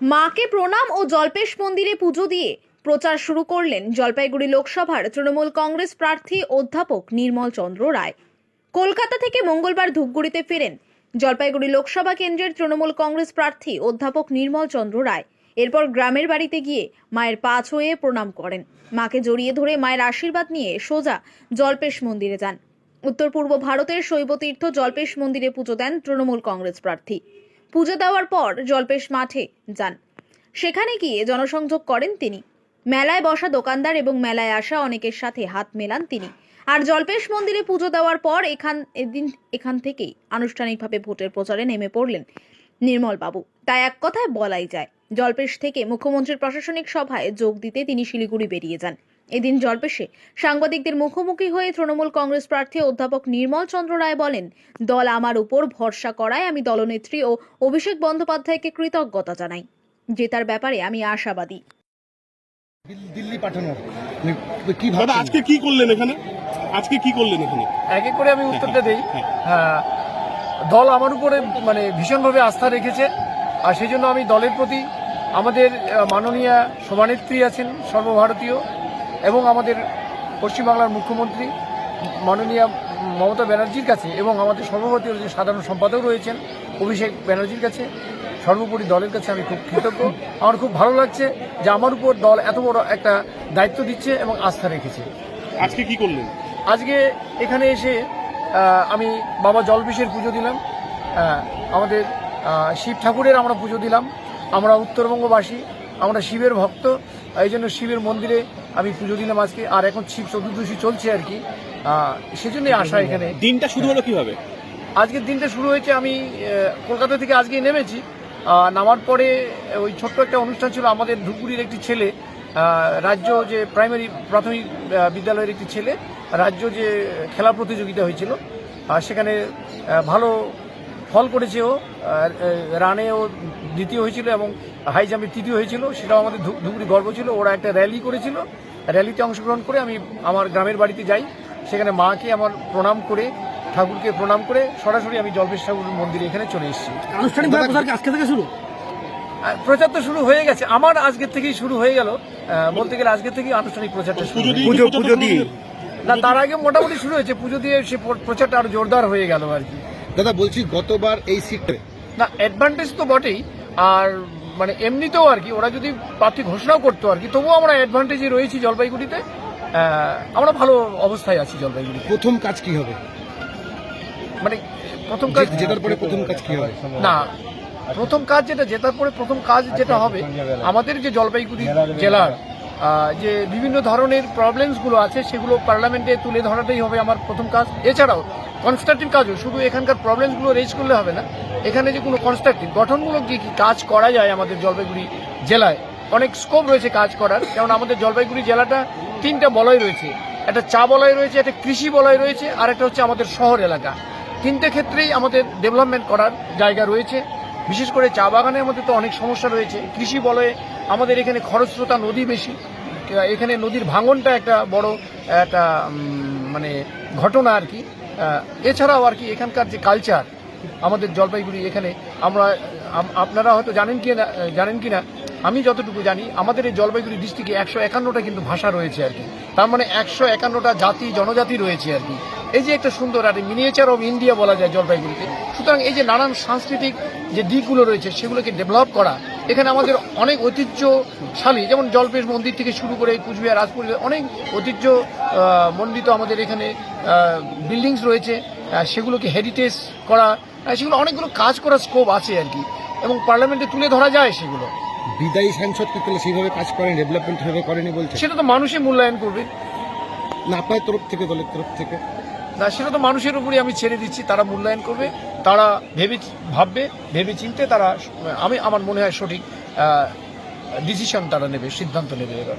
মাকে প্রণাম ও জল্পেশ মন্দিরে পুজো দিয়ে প্রচার শুরু করলেন জলপাইগুড়ি লোকসভার তৃণমূল কংগ্রেস প্রার্থী অধ্যাপক নির্মল চন্দ্র রায়। কলকাতা থেকে মঙ্গলবার ধূপগুড়িতে ফেরেন জলপাইগুড়ি লোকসভা কেন্দ্রের তৃণমূল কংগ্রেস প্রার্থী অধ্যাপক নির্মল চন্দ্র রায়। এরপর গ্রামের বাড়িতে গিয়ে মায়ের পা ছুঁয়ে প্রণাম করেন। মাকে জড়িয়ে ধরে মায়ের আশীর্বাদ নিয়ে সোজা জল্পেশ মন্দিরে যান। উত্তর পূর্ব ভারতের শৈবতীর্থ জল্পেশ মন্দিরে পুজো দেন তৃণমূল কংগ্রেস প্রার্থী। পুজো দেওয়ার পর জল্পেশ মাঠে যান। সেখানে গিয়ে জনসংযোগ করেন তিনি। মেলায় বসা দোকানদার এবং মেলায় আসা অনেকের সাথে হাত মেলান তিনি। আর জল্পেশ মন্দিরে পুজো দেওয়ার পর এখান, এদিন এখান থেকেই আনুষ্ঠানিকভাবে ভোটের প্রচারে নেমে পড়লেন নির্মল বাবু তাই এক কথায় বলাই যায়, জল্পেশ থেকে মুখ্যমন্ত্রীর প্রশাসনিক সভায় যোগ দিতে তিনি শিলিগুড়ি বেরিয়ে যান। এদিন জল্পেশে সাংবাদিকদের মুখোমুখি হয়ে তৃণমূল কংগ্রেস প্রার্থী অধ্যাপক নির্মল চন্দ্র রায় বলেন দল আমার উপর ভরসা করায় আমি দলনেত্রী ও অভিষেক বন্দ্যোপাধ্যায়কে কৃতজ্ঞতা জানাই জেতার ব্যাপারে আমি আশাবাদী। দিল্লি পাঠানোর মানে আজকে কি করলেন এখানে? আজকে কি করলেন এখানে? এক এক করে আমি উত্তরটা দেই। হ্যাঁ দল আমার উপরে মানে ভীষণভাবে আস্থা রেখেছে আর সেই জন্য আমি দলের প্রতি আমাদের মাননীয় মাননীয়া সভানেত্রী আছেন সর্বভারতীয় এবং আমাদের পশ্চিমবাংলার মুখ্যমন্ত্রী মাননীয়া মমতা ব্যানার্জির কাছে এবং আমাদের সর্বভারতীয় যে সাধারণ সম্পাদক রয়েছেন অভিষেক ব্যানার্জির কাছে সর্বোপরি দলের কাছে আমি খুব কৃতজ্ঞ। আমার খুব ভালো লাগছে যে আমার উপর দল এত বড় একটা দায়িত্ব দিচ্ছে এবং আস্থা রেখেছে। আজকে কি করলেন? আজকে এখানে এসে আমি বাবা জলবিষের পুজো দিলাম আমাদের শিব ঠাকুরের আমরা পুজো দিলাম আমরা উত্তরবঙ্গবাসী আমরা শিবের ভক্ত এই জন্য শিবের মন্দিরে আমি পুজো দিলাম আজকে আর এখন শিব চতুর্দশী চলছে আর কি। সেজন্যই আসা এখানে। দিনটা শুরু হলো কীভাবে? আজকের দিনটা শুরু হয়েছে আমি কলকাতা থেকে আজকে নেমেছি। নামার পরে ওই ছোট্ট একটা অনুষ্ঠান ছিল আমাদের ধুপগুড়ির একটি ছেলে রাজ্য যে প্রাইমারি প্রাথমিক বিদ্যালয়ের একটি ছেলে রাজ্য যে খেলা প্রতিযোগিতা হয়েছিল আর সেখানে ভালো ফল করেছে ও রানে ও দ্বিতীয় হয়েছিল এবং হাই জাম্পে তৃতীয় হয়েছিল সেটাও আমাদের ধু- ধুপগুড়ি গর্ব ছিল। ওরা একটা র্যালি করেছিল। র্যালিতে অংশগ্রহণ করে আমি আমার গ্রামের বাড়িতে যাই। সেখানে মাকে আমার প্রণাম করে ঠাকুরকে প্রণাম করে সরাসরি আমি জলপেশ ঠাকুর মন্দিরে এখানে চলে এসেছি। আজকে থেকে শুরু? আর প্রচার তো শুরু হয়ে গেছে। আমার আজকের থেকেই শুরু হয়ে গেল। বলতে গেলে আজকের থেকেই আনুষ্ঠানিক প্রচারটা শুরু পুজো হয়ে দিয়ে? না তার আগে মোটামুটি শুরু হয়েছে। পুজো দিয়ে সে প্রচারটা আরও জোরদার হয়ে গেল আর কি। দাদা বলছি গতবার এই সিটে। না অ্যাডভান্টেজ তো বটেই আর মানে এমনিতেও আর কি ওরা যদি প্রার্থী ঘোষণাও করতো আর কি তবুও আমরা অ্যাডভান্টেজে রয়েছি জলপাইগুড়িতে। আমরা ভালো অবস্থায় আছি জলপাইগুড়িতে। প্রথম কাজ কি হবে? মানে প্রথম কাজ জেতার পরে প্রথম কাজ কি হবে? না প্রথম কাজ যেটা জেতার পরে প্রথম কাজ যেটা হবে আমাদের যে জলপাইগুড়ি জেলার যে বিভিন্ন ধরনের প্রবলেমসগুলো আছে সেগুলো পার্লামেন্টে তুলে ধরাটাই হবে আমার প্রথম কাজ। এছাড়াও কনস্ট্রাকটিভ কাজও, শুধু এখানকার প্রবলেমসগুলো রেজ করলে হবে না। এখানে যে কোনো কনস্ট্রাকটিভ গঠনমূলক যে কি কাজ করা যায় আমাদের জলপাইগুড়ি জেলায়, অনেক স্কোপ রয়েছে কাজ করার। যেমন আমাদের জলপাইগুড়ি জেলাটা তিনটা বলয় রয়েছে। একটা চা বলয় রয়েছে, একটা কৃষি বলয় রয়েছে, আর একটা হচ্ছে আমাদের শহর এলাকা। তিনটে ক্ষেত্রেই আমাদের ডেভেলপমেন্ট করার জায়গা রয়েছে। বিশেষ করে চা বাগানের মধ্যে তো অনেক সমস্যা রয়েছে। কৃষি বলয়ে আমাদের এখানে খরস্রোতা নদী বেশি। এখানে নদীর ভাঙনটা একটা বড় একটা মানে ঘটনা আর কি। এছাড়াও আর কি এখানকার যে কালচার আমাদের জলপাইগুড়ি এখানে, আমরা আপনারা হয়তো জানেন কি না জানেন কি না আমি যতটুকু জানি, আমাদের এই জলপাইগুড়ি ডিস্ট্রিক্টে একশো একান্নটা কিন্তু ভাষা রয়েছে আর কি। তার মানে একশো একান্নটা জাতি, জনজাতি রয়েছে আর কি। এই যে একটা সুন্দর আর মিনিয়েচার অফ ইন্ডিয়া বলা যায় জলপাইগুড়িতে, সুতরাং এই যে নানান সাংস্কৃতিক যে দিকগুলো রয়েছে, সেগুলোকে ডেভেলপ করা এখানে আমাদের অনেক ঐতিহ্যশালী যেমন জলপেশ মন্দির থেকে শুরু করে কুচবিহার রাজপুর অনেক ঐতিহ্য মণ্ডিত আমাদের এখানে বিল্ডিংস রয়েছে। সেগুলোকে হেরিটেজ করা সেগুলো অনেকগুলো কাজ করার স্কোপ আছে আর কি। এবং পার্লামেন্টে তুলে ধরা যায় সেগুলো। বিদায়ী সাংসদ কি করলে সেইভাবে কাজ করেন ডেভেলপমেন্ট ভাবে করেনি বলছে সেটা তো মানুষই মূল্যায়ন করবে। না আপনার তরফ থেকে দলের তরফ থেকে? না, সেটা তো মানুষের উপরই আমি ছেড়ে দিচ্ছি, তারা মূল্যায়ন করবে, তারা ভেবে ভাববে, ভেবে চিনতে তারা, আমি, আমার মনে হয় সঠিক ডিসিশন তারা নেবে, সিদ্ধান্ত নেবে এবার।